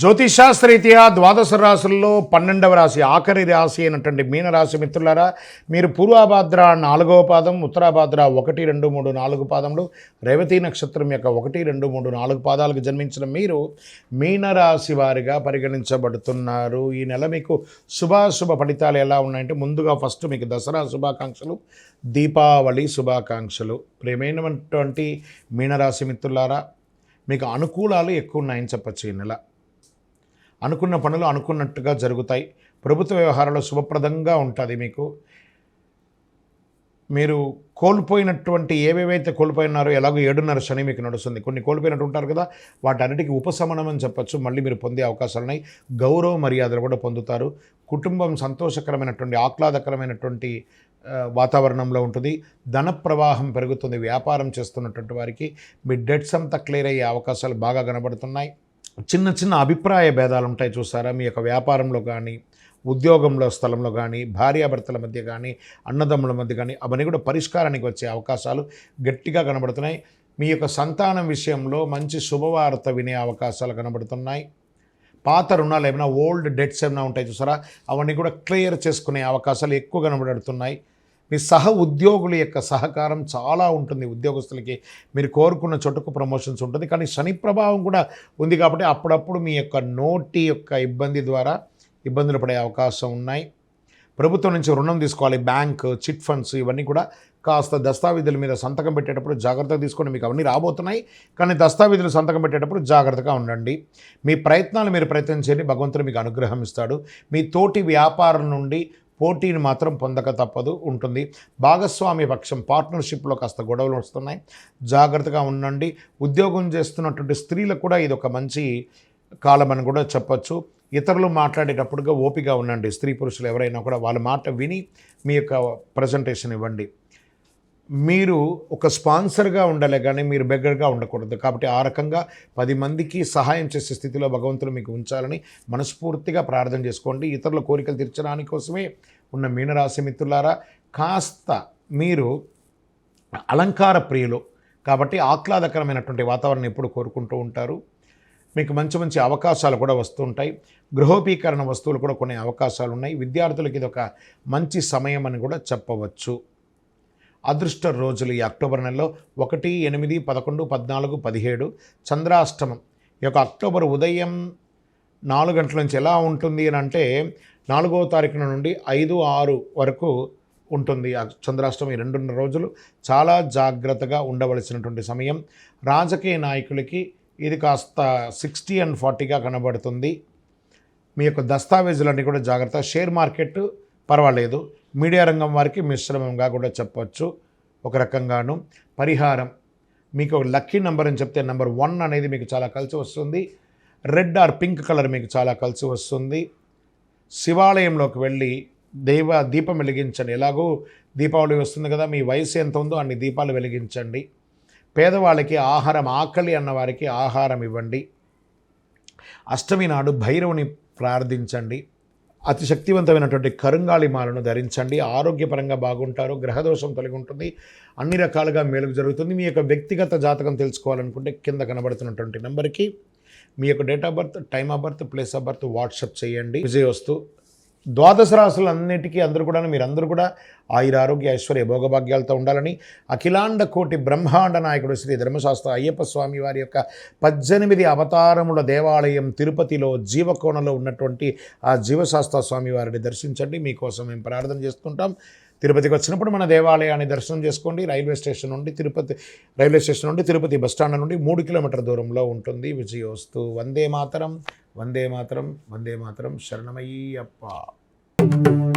జ్యోతిషాస్త్రరీత్యా ద్వాదశ రాశుల్లో పన్నెండవ రాశి ఆఖరి రాశి అయినటువంటి మీనరాశి మిత్రులారా మీరు పూర్వాభాద్ర నాలుగవ పాదం ఉత్తరాభాద్ర ఒకటి రెండు మూడు నాలుగు పాదములు రేవతి నక్షత్రం యొక్క ఒకటి రెండు మూడు నాలుగు పాదాలకు జన్మించిన మీరు మీనరాశి వారిగా పరిగణించబడుతున్నారు. ఈ నెల మీకు శుభాశుభ ఫలితాలు ఎలా ఉన్నాయంటే ముందుగా ఫస్ట్ మీకు దసరా శుభాకాంక్షలు దీపావళి శుభాకాంక్షలు. ప్రేమైనటువంటి మీనరాశి మిత్రులారా మీకు అనుకూలాలు ఎక్కువ ఉన్నాయని చెప్పచ్చు ఈ నెల. అనుకున్న పనులు అనుకున్నట్టుగా జరుగుతాయి. ప్రభుత్వ వ్యవహారాలు శుభప్రదంగా ఉంటుంది మీకు. మీరు కోల్పోయినటువంటి ఏవేవైతే కోల్పోయినారో ఎలాగో ఏడున్నర శని మీకు నడుస్తుంది. కొన్ని కోల్పోయినట్టు ఉంటారు కదా వాటన్నిటికీ ఉపశమనం అని చెప్పచ్చు. మళ్ళీ మీరు పొందే అవకాశాలు ఉన్నాయి గౌరవ మర్యాదలు కూడా పొందుతారు. కుటుంబం సంతోషకరమైనటువంటి ఆహ్లాదకరమైనటువంటి వాతావరణంలో ఉంటుంది. ధన ప్రవాహం పెరుగుతుంది. వ్యాపారం చేస్తున్నటువంటి వారికి మీ డెట్స్ అంతా క్లియర్ అయ్యే అవకాశాలు బాగా కనబడుతున్నాయి. చిన్న చిన్న అభిప్రాయ భేదాలు ఉంటాయి చూసారా? మీ యొక్క వ్యాపారంలో కానీ ఉద్యోగంలో స్థలంలో కానీ భార్యాభర్తల మధ్య కానీ అన్నదమ్ముల మధ్య కానీ అవన్నీ కూడా పరిష్కారానికి వచ్చే అవకాశాలు గట్టిగా కనబడుతున్నాయి. మీ యొక్క సంతానం విషయంలో మంచి శుభవార్త వినే అవకాశాలు కనబడుతున్నాయి. పాత రుణాలు ఏమైనా ఓల్డ్ డెట్స్ ఏమైనా ఉంటాయి చూసారా? అవన్నీ కూడా క్లియర్ చేసుకునే అవకాశాలు ఎక్కువ కనబడుతున్నాయి. మీ సహ ఉద్యోగుల యొక్క సహకారం చాలా ఉంటుంది. ఉద్యోగస్తులకి మీరు కోరుకున్న చోటుకు ప్రమోషన్స్ ఉంటుంది. కానీ శని ప్రభావం కూడా ఉంది కాబట్టి అప్పుడప్పుడు మీ యొక్క నోటి యొక్క ఇబ్బంది ద్వారా ఇబ్బందులు పడే అవకాశం ఉన్నాయి. ప్రభుత్వం నుంచి రుణం తీసుకోవాలి. బ్యాంక్ చిట్ ఫండ్స్ ఇవన్నీ కూడా కాస్త దస్తావేజుల మీద సంతకం పెట్టేటప్పుడు జాగ్రత్తగా తీసుకొని మీకు అవన్నీ రాబోతున్నాయి. కానీ దస్తావేజులు సంతకం పెట్టేటప్పుడు జాగ్రత్తగా ఉండండి. మీ ప్రయత్నాలు మీరు ప్రయత్నం చేయండి. భగవంతుడు మీకు అనుగ్రహం ఇస్తాడు. మీ తోటి వ్యాపారం నుండి పోటీని మాత్రం పొందక తప్పదు ఉంటుంది. భాగస్వామి పక్షం పార్ట్నర్షిప్లో కాస్త గొడవలు వస్తున్నాయి. జాగ్రత్తగా ఉండండి. ఉద్యోగం చేస్తున్నటువంటి స్త్రీలకు కూడా ఇది ఒక మంచి కాలం అని కూడా చెప్పచ్చు. ఇతరులు మాట్లాడేటప్పుడుగా ఓపిక ఉండండి. స్త్రీ పురుషులు ఎవరైనా కూడా వాళ్ళ మాట విని మీ యొక్క ప్రజెంటేషన్ ఇవ్వండి. మీరు ఒక స్పాన్సర్గా ఉండాలి కానీ మీరు బెగ్గర్గా ఉండకూడదు. కాబట్టి ఆ రకంగా పది మందికి సహాయం చేసే స్థితిలో భగవంతుడు మీకు ఉంచాలని మనస్ఫూర్తిగా ప్రార్థన చేసుకోండి. ఇతరుల కోరికలు తీర్చడానికి కోసమే ఉన్న మీనరాశి మిత్రులారా కాస్త మీరు అలంకార ప్రియులు కాబట్టి ఆహ్లాదకరమైనటువంటి వాతావరణం ఎప్పుడు కోరుకుంటూ ఉంటారు. మీకు మంచి మంచి అవకాశాలు కూడా వస్తుంటాయి గృహోపీకరణ వస్తువులు కూడా కొన్ని అవకాశాలు ఉన్నాయి. విద్యార్థులకి ఇది ఒక మంచి సమయం అని కూడా చెప్పవచ్చు. అదృష్ట రోజులు ఈ అక్టోబర్ నెలలో ఒకటి ఎనిమిది పదకొండు పద్నాలుగు పదిహేడు చంద్రాష్టమం. ఈ యొక్క అక్టోబర్ ఉదయం నాలుగు గంటల నుంచి ఎలా ఉంటుంది అని అంటే నాలుగవ తారీఖున నుండి ఐదు ఆరు వరకు ఉంటుంది ఆ చంద్రాష్టమి ఈ రెండున్నర రోజులు. చాలా జాగ్రత్తగా ఉండవలసినటువంటి సమయం. రాజకీయ నాయకులకి ఇది కాస్త సిక్స్టీ అండ్ ఫార్టీగా కనబడుతుంది. మీ యొక్క దస్తావేజులన్నీ కూడా జాగ్రత్త. షేర్ మార్కెట్ పర్వాలేదు. మీడియా రంగం వారికి మిశ్రమంగా కూడా చెప్పొచ్చు. ఒక రకంగాను పరిహారం. మీకు ఒక లక్కీ నెంబర్ అని చెప్తే నెంబర్ వన్ అనేది మీకు చాలా కలిసి వస్తుంది. రెడ్ ఆర్ పింక్ కలర్ మీకు చాలా కలిసి వస్తుంది. శివాలయంలోకి వెళ్ళి దైవ దీపం వెలిగించండి. ఎలాగో దీపావళి వస్తుంది కదా మీ వయసు ఎంత ఉందో అన్ని దీపాలు వెలిగించండి. పేదవాళ్ళకి ఆహారం ఆకలి అన్న వారికి ఆహారం ఇవ్వండి. అష్టమి నాడు భైరవుని ప్రార్థించండి. అతి శక్తివంతమైనటువంటి కరుంగాళి మాలను ధరించండి. ఆరోగ్యపరంగా బాగుంటారు గ్రహదోషం తొలగి ఉంటుంది అన్ని రకాలుగా మేలుకు జరుగుతుంది. మీ యొక్క వ్యక్తిగత జాతకం తెలుసుకోవాలనుకుంటే కింద కనబడుతున్నటువంటి నెంబర్కి మీ యొక్క date of birth time of birth place of birth WhatsApp చేయండి. విజయవస్తు ద్వాదశ రాశులన్నిటికీ అందరూ కూడా మీరందరూ కూడా ఆయుర ఆరోగ్య ఐశ్వర్య భోగభాగ్యాలతో ఉండాలని అఖిలాండ కోటి బ్రహ్మాండ నాయకుడు శ్రీ ధర్మశాస్త్ర అయ్యప్ప స్వామి వారి యొక్క పద్దెనిమిది అవతారముల దేవాలయం తిరుపతిలో జీవకోణలో ఉన్నటువంటి ఆ జీవశాస్త్ర స్వామి వారిని దర్శించండి. మీకోసం మేము ప్రార్థన చేస్తుంటాం. తిరుపతికి వచ్చినప్పుడు మన దేవాలయాన్ని దర్శనం చేసుకోండి. రైల్వే స్టేషన్ నుండి తిరుపతి రైల్వే స్టేషన్ నుండి తిరుపతి బస్టాండ్ నుండి మూడు కిలోమీటర్ దూరంలో ఉంటుంది. విజయోస్తు. వందే మాతరం. వందే మాతరం. వందే మాతరం. శరణమయ్యప్ప. Thank you.